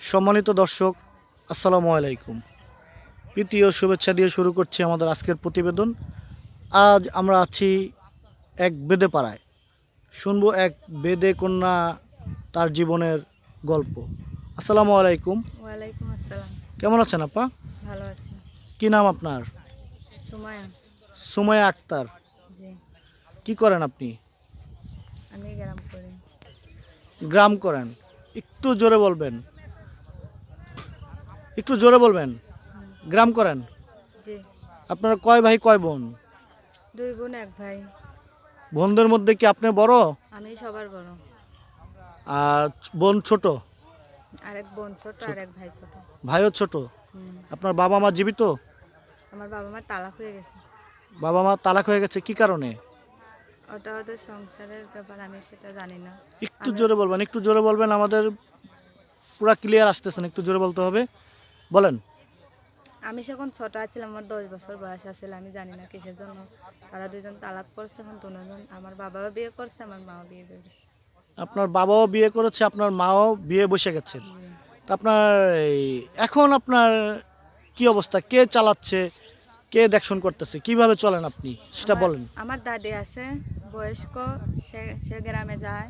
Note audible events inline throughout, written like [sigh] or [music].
সম্মানিত দর্শক আসসালামু আলাইকুম। প্রীতি ও শুভেচ্ছা দিয়ে শুরু করছি আমাদের আজকের প্রতিবেদন। আজ আমরা আছি এক বেদে পাড়ায় শুনব এক বেদে কন্যা তার জীবনের গল্প। আসসালামু আলাইকুম। ওয়ালাইকুম আসসালাম। কেমন আছেন আপা? ভালো আছি। কি নাম আপনার? সুমায়া। সুমায়া আক্তার। জি। কি করেন আপনি? আমি গ্রাম করি। গ্রাম করেন। একটু জোরে বলবেন। একটু জোরে বলবেন। গ্রাম করেন। জি। আপনারা কয় ভাই কয় বোন? দুই বোন এক ভাই। বোনদের মধ্যে কি আপনি বড়? আমি সবার বড়। আর বোন ছোট? আরেক বোন ছোট আর এক ভাই ছোট। ভাইও ছোট? আপনার বাবা মা জীবিত? আমার বাবা মার তালাক হয়ে গেছে। বাবা মা তালাক হয়ে গেছে কি কারণে? ওটা ওদের সংসারের ব্যাপার আমি সেটা জানি না। একটু জোরে বলবেন একটু জোরে বলবেন আমাদের পুরা ক্লিয়ার আসতেছেন একটু জোরে বলতে হবে। বলেন। আমি যখন ছোট ছিলাম আমার দশ বছর বয়স আছিল আমি জানি না কিসের জন্য। তারা দুজন তালাক করছে এখন দুজন আমার বাবাও বিয়ে করছে আমার মাও বিয়ে করেছে আপনার বাবাও বিয়ে করেছে আপনার মাও বিয়ে বসে গেছেন তা আপনার এখন আপনার কি অবস্থা? কে চালাচ্ছে? কে দেখশন করতেছে? কীভাবে চলেন আপনি? সেটা বলেন। আমার দাদি আছে বয়স্ক সে সে গ্রামে যায়।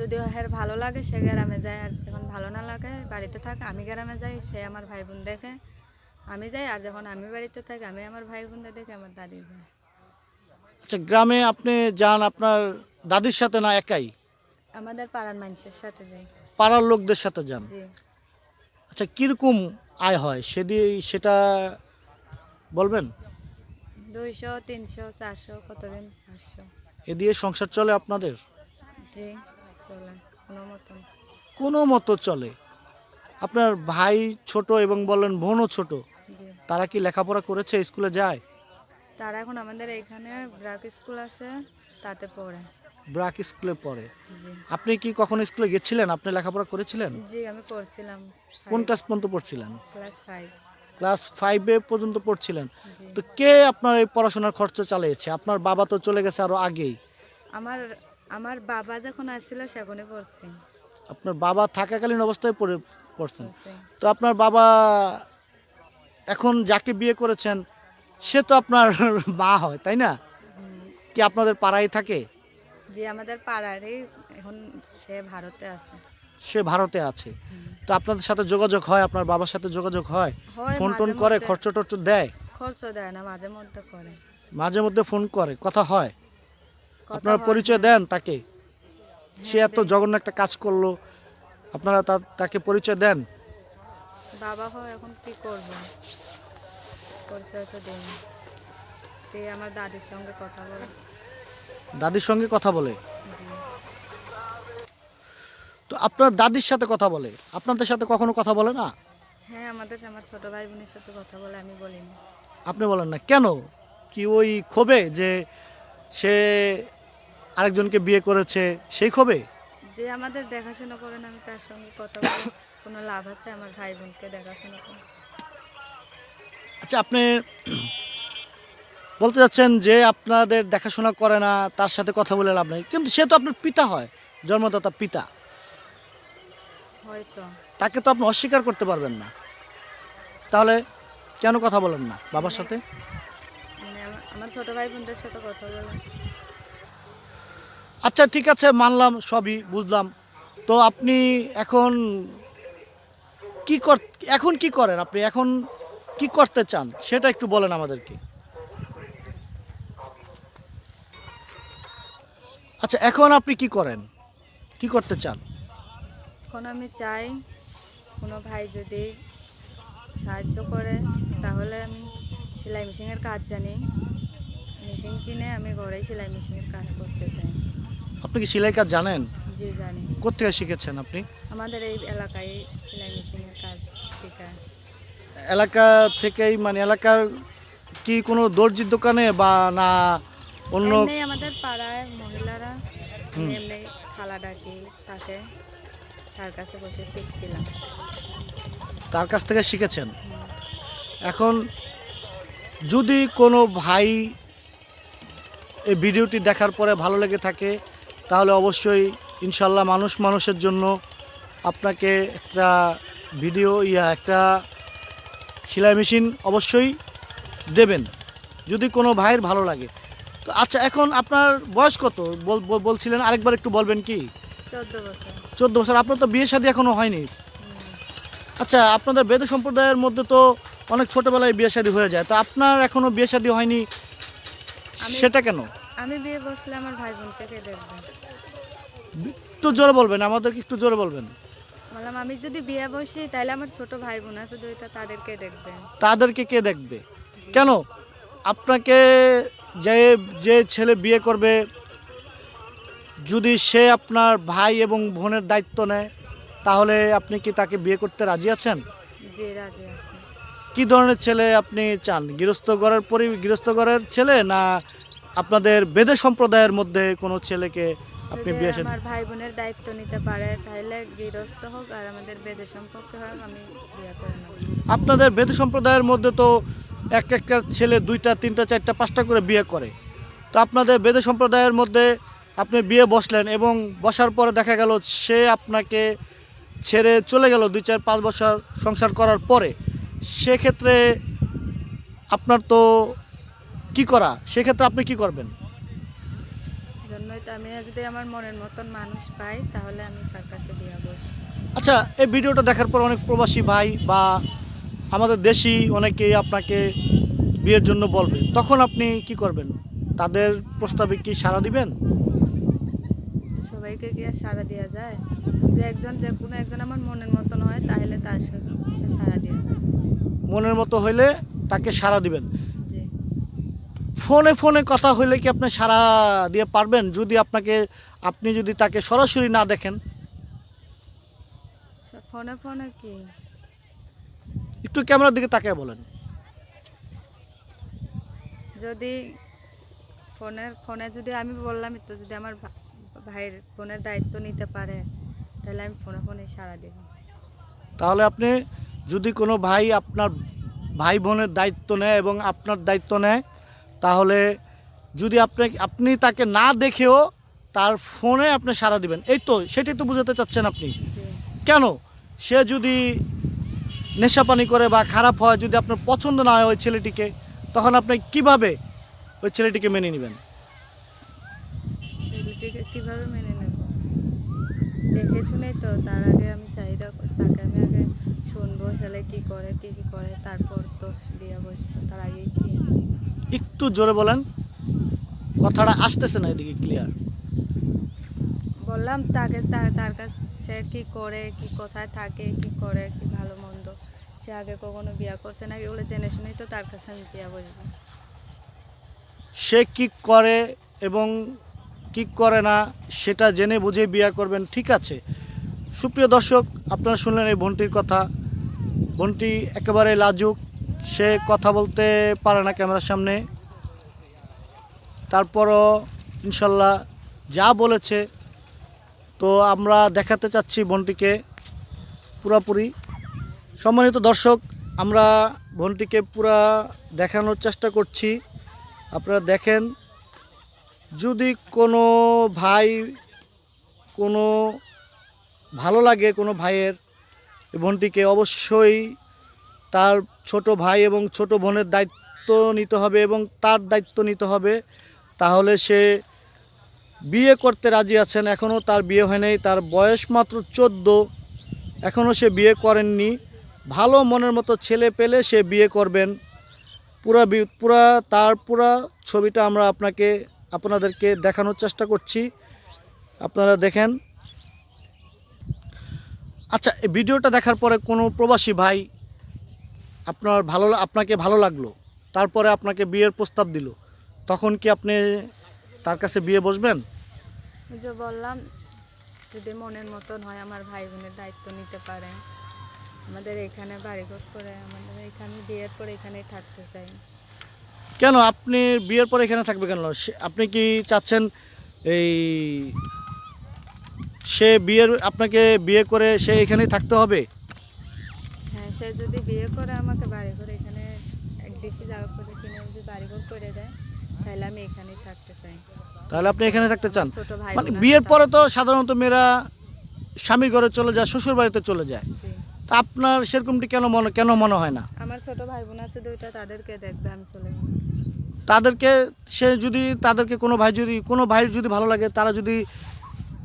যদি হের ভালো লাগে সে গ্রামে যায়। আর যখন ভালো না লাগে বাড়িতে থাকে। আমি গ্রামে যাই সে আমার ভাই বোন দেখে। আমি যাই আর যখন আমি বাড়িতে থাকি আমি আমার ভাই বোনদের দেখে আমার দাদি যায়। আচ্ছা গ্রামে আপনি যান আপনার দাদির সাথে না একাই? আমাদের পাড়ার মানুষের সাথে যাই। পাড়ার লোকদের সাথে যান? জি। আচ্ছা কীরকম আয় হয়? সেদি সেটা বলবেন? দুইশো তিনশো চারশো কতদিন? পাঁচশো। এ দিয়ে সংসার চলে আপনাদের? জি। চলে কোনো মতন কোনো মতো চলে। আপনার ভাই ছোট এবং বললেন বোনও ছোট জি। তারা কি লেখাপড়া করেছে স্কুলে যায়? তারা এখন আমাদের এখানে ব্রাক স্কুল আছে তাতে পড়ে। ব্রাক স্কুলে পড়ে। জি। আপনি কি কখনো স্কুলে গেছিলেন? আপনি লেখাপড়া করেছিলেন? জি আমি করছিলাম কোন ক্লাস পর্যন্ত পড়ছিলেন? ক্লাস ফাইভ ক্লাস ফাইভে পর্যন্ত পড়ছিলেন। জি। তো কে আপনার এই পড়াশোনার খরচ চালিয়েছে? আপনার বাবা তো চলে গেছে আরও আগেই। আমার আমার বাবা যখন আসছিল সেখানে পড়ছি। আপনার বাবা থাকাকালীন অবস্থায় পড়ে পড়ছেন। তো আপনার বাবা এখন যাকে বিয়ে করেছেন সে তো আপনার [laughs] মা হয় তাই না? কি আপনাদের পাড়ায় থাকে? যে আমাদের পাড়ারই এখন সে ভারতে আছে। সে ভারতে আছে। তো আপনাদের সাথে যোগাযোগ হয়? আপনার বাবার সাথে যোগাযোগ হয়? ফোন টোন করে খরচ টর্চ দেয়? খরচ দেয় না মাঝে মধ্যে করে। মাঝে মধ্যে ফোন করে কথা হয়? আপনারা পরিচয় দেন তাকে। সে হ্যাঁ, এত জঘন্য একটা কাজ করল। আপনারা তা- তাকে পরিচয় দেন। বাবা হয় এখন কি করব? পরিচয় তো দেয় না। দিয়ে আমার দাদির সঙ্গে কথা বলে। দাদির সঙ্গে কথা বলে? তো আপনার দাদির সাথে কথা বলে? আপনাদের সাথে কখনো কথা বলে না? হ্যাঁ আমাদের আমার ছোট ভাই বোনের সাথে কথা বলে আমি বলিনি। আপনি বলেন না। কেন? কি ওই ক্ষোভে যে সে আরেকজনকে বিয়ে করেছে সেই ক্ষোভে? যে আমাদের দেখাশোনা করেন আমি তার সঙ্গে কথা বলে কোনো লাভ আছে আমার ভাই বোনকে দেখাশোনা করে? আচ্ছা আপনি বলতে যাচ্ছেন যে আপনাদের দেখাশোনা করে না তার সাথে কথা বলে লাভ নেই কিন্তু সে তো আপনার পিতা হয় জন্মদাতা পিতা। হয়তো। তাকে তো আপনি অস্বীকার করতে পারবেন না। তাহলে কেন কথা বলেন না বাবার সাথে? মানে আমার- ছোট ভাই বোনদের সাথে কথা বলে। আচ্ছা ঠিক আছে, মানলাম, সবই বুঝলাম। তো আপনি এখন কি কর, এখন কি করেন আপনি? এখন কি করতে চান? সেটা একটু বলেন আমাদেরকে। আচ্ছা এখন আপনি কি করেন? কি করতে চান? এখন আমি চাই কোনো ভাই যদি সাহায্য করে, তাহলে আমি সেলাই মেশিনের কাজ জানি। মেশিন কিনে আমি ঘরেই সেলাই মেশিনের কাজ করতে চাই। আপনি কি সেলাই কাজ জানেন? জি জানি। কোথেকে শিখেছেন আপনি? আমাদের এই এলাকায় সেলাই মেশিনের কাজ শেখায় এলাকা থেকেই মানে এলাকার কি কোনো দর্জির দোকানে বা না অন্য এমনি আমাদের পাড়ায় মহিলারা। এমনি খালা ডাকি তাকে তার কাছে বসে শিখছিলাম। তার কাছ থেকে শিখেছেন? এখন যদি কোনো ভাই এই ভিডিওটি দেখার পরে ভালো লেগে থাকে তাহলে অবশ্যই ইনশাল্লাহ মানুষ মানুষের জন্য আপনাকে একটা ভিডিও ইয়া একটা সেলাই মেশিন অবশ্যই দেবেন যদি কোনো ভাইয়ের ভালো লাগে। তো আচ্ছা এখন আপনার বয়স কত? বল- বল- বলছিলেন আরেকবার একটু বলবেন কি? চোদ্দ বছর। আপনার তো বিয়ে শাদী এখনও হয়নি। আচ্ছা আপনাদের বেদ সম্প্রদায়ের মধ্যে তো অনেক ছোটবেলায় বিয়ে শাদী হয়ে যায় তো আপনার এখনও বিয়ে শাদী হয়নি সেটা কেন? আমি বিয়ে বসলে আমার ভাই বোনকে কে দেখবে? একটু জোরে বলবেন আমাদেরকে একটু জোরে বলবেন। বললাম আমি যদি বিয়ে বসি তাহলে আমার ছোট ভাই বোন আছে দুইটা তাদেরকে দেখবে। তাদেরকে কে দেখবে? কেন? আপনাকে যে যে ছেলে বিয়ে করবে যদি সে আপনার ভাই এবং বোনের দায়িত্ব নেয় তাহলে আপনি কি তাকে বিয়ে করতে রাজি আছেন? যে রাজি আছে। কি ধরনের ছেলে আপনি চান? গৃহস্থ ঘরের পরি গৃহস্থ ঘরের ছেলে না আপনাদের বেদে সম্প্রদায়ের মধ্যে কোনো ছেলেকে আপনি বিয়ে শাদী আমার ভাই বোনের দায়িত্ব নিতে পারে তাহলে গৃহস্থ হোক আর আমাদের বেদে সম্পর্কে হোক আমি বিয়ে করে নেব আপনাদের বেদে সম্প্রদায়ের মধ্যে তো এক একটা ছেলে দুইটা তিনটা চারটা পাঁচটা করে বিয়ে করে। তো আপনাদের বেদে সম্প্রদায়ের মধ্যে আপনি বিয়ে বসলেন এবং বসার পরে দেখা গেল সে আপনাকে ছেড়ে চলে গেল দুই চার পাঁচ বছর সংসার করার পরে। সেক্ষেত্রে আপনার তো কি করা? সেক্ষেত্রে আপনি কি করবেন? জন্যই তো আমি যদি আমার মনের মতন মানুষ পাই তাহলে আমি তার কাছে বিয়ে বসবো আচ্ছা এই ভিডিওটা দেখার পর অনেক প্রবাসী ভাই বা আমাদের দেশি অনেকেই আপনাকে বিয়ের জন্য বলবে। তখন আপনি কি করবেন? তাদের প্রস্তাবে কি সাড়া দিবেন? সবাইকে কি আর সাড়া দেওয়া যায়? যে একজন যে কোনো একজন আমার মনের মতন হয় তাহলে তার সাথে সে সাড়া দেওয়া মনের মতো হইলে তাকে সাড়া দিবেন। ফোনে ফোনে কথা হইলে কি আপনি সারা দিয়ে পারবেন? যদি আপনাকে আপনি যদি তাকে সরাসরি না দেখেন? ফোনে ফোনে কি? একটু ক্যামেরার দিকে তাকিয়ে বলেন। যদি ফোনের ফোনে যদি আমি বললাম তো যদি আমার ভাইয়ের ফোনের দায়িত্ব নিতে পারে তাহলে আমি ফোনে ফোনে সারা দেব। তাহলে আপনি যদি কোনো ভাই আপনার ভাই বোনের দায়িত্ব নেয় এবং আপনার দায়িত্ব নেয় তাহলে যদি আপনি আপনি তাকে না দেখেও তার ফোনে আপনি সাড়া দিবেন। এই তো সেটাই তো বুঝাতে চাচ্ছেন আপনি। কেন? সে যদি নেশাপানি করে বা খারাপ হয় যদি আপনার পছন্দ না হয় ওই ছেলেটিকে তখন আপনি কীভাবে ওই ছেলেটিকে মেনে নেবেন? ছেলেটিকে কীভাবে মেনে দেখে শুনেই তো তার আগে আমি চাহিদা তাকে আমি আগে শুনব ছেলে কী করে কী কী করে তারপর তো বিয়ে বসবো তার আগে কি? একটু জোরে বলেন কথাটা আসতেছে না এদিকে ক্লিয়ার বললাম তাকে তার তার কাছে সে কী করে কি কোথায় থাকে কি করে কি ভালো মন্দ সে আগে কখনো বিয়ে করছে না এগুলো জেনে শুনেই তো তার কাছে আমি বিয়ে বসবো। সে কি করে এবং কি করে না, সেটা জেনে বুঝে বিয়ে করবেন, ঠিক আছে। সুপ্রিয় দর্শক, আপনারা শুনলেন এই বোনটির কথা। বোনটি একেবারে লাজুক, সে কথা বলতে পারে না ক্যামেরার সামনে। তারপরও ইনশাল্লাহ যা বলেছে, তো আমরা দেখাতে চাচ্ছি বোনটিকে পুরাপুরি। সম্মানিত দর্শক, আমরা বোনটিকে পুরা দেখানোর চেষ্টা করছি। আপনারা দেখেন যদি কোনো ভাই কোনো ভালো লাগে কোনো ভাইয়ের বোনটিকে অবশ্যই তার ছোট ভাই এবং ছোট বোনের দায়িত্ব নিতে হবে এবং তার দায়িত্ব নিতে হবে। তাহলে সে বিয়ে করতে রাজি আছেন এখনও তার বিয়ে হয় নাই, তার বয়স মাত্র চোদ্দ এখনও সে বিয়ে করেননি। ভালো মনের মতো ছেলে পেলে সে বিয়ে করবেন। পুরা পুরা তার পুরা ছবিটা আমরা আপনাকে আপনাদেরকে দেখানোর চেষ্টা করছি। আপনারা দেখেন। আচ্ছা এই ভিডিওটা দেখার পরে কোনো প্রবাসী ভাই আপনার ভালো আপনাকে ভালো লাগল, তারপরে আপনাকে বিয়ের প্রস্তাব দিল, তখন কি আপনি তার কাছে বিয়ে বসবেন? যে বললাম, যদি মনের মতন হয় আমার ভাই বোনের দায়িত্ব নিতে পারে আমাদের এখানে বাড়িঘর করে, আমাদের এখানে বিয়ের পরে এখানেই থাকতে চাই। কেন আপনি বিয়ের পরে এখানে থাকবে কেন? আপনি কি চাচ্ছেন এই সে বিয়ের আপনাকে বিয়ে করে সে এখানেই থাকতে হবে? হ্যাঁ সে যদি বিয়ে করে আমাকে বাড়ি করে এখানে এক জায়গা করে কিনে যদি বাড়িঘর করে দেয় তাহলে আমি এখানেই থাকতে চাই। তাহলে আপনি এখানে থাকতে চান? মানে বিয়ের পরে তো সাধারণত মেয়েরা স্বামীর ঘরে চলে যায় শ্বশুর বাড়িতে চলে যায়। তা আপনার সেরকমটি কেন মনে কেন মনে হয় না? আমার ছোট ভাই বোন আছে দুইটা তাদেরকে দেখবে আমি চলে তাদেরকে সে যদি তাদেরকে কোনো ভাই যদি কোনো ভাইয়ের যদি ভালো লাগে তারা যদি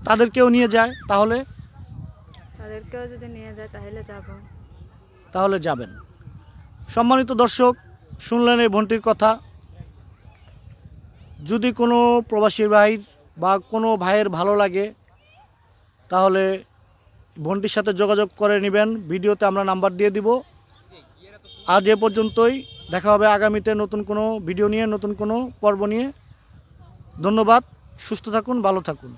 তাদেরকেও নিয়ে যায় তাহলে? তাদেরকেও যদি নিয়ে যায় তাহলে যাব। তাহলে যাবেন। সম্মানিত দর্শক শুনলেন এই বোনটির কথা। যদি কোনো প্রবাসী ভাই বা কোনো ভাইয়ের ভালো লাগে তাহলে বোনটির সাথে যোগাযোগ করে নেবেন। ভিডিওতে আমরা নাম্বার দিয়ে দিব। আজ এ পর্যন্তই। দেখা হবে আগামীতে নতুন কোনো ভিডিও নিয়ে, নতুন কোনো পর্ব নিয়ে। ধন্যবাদ। সুস্থ থাকুন, ভালো থাকুন।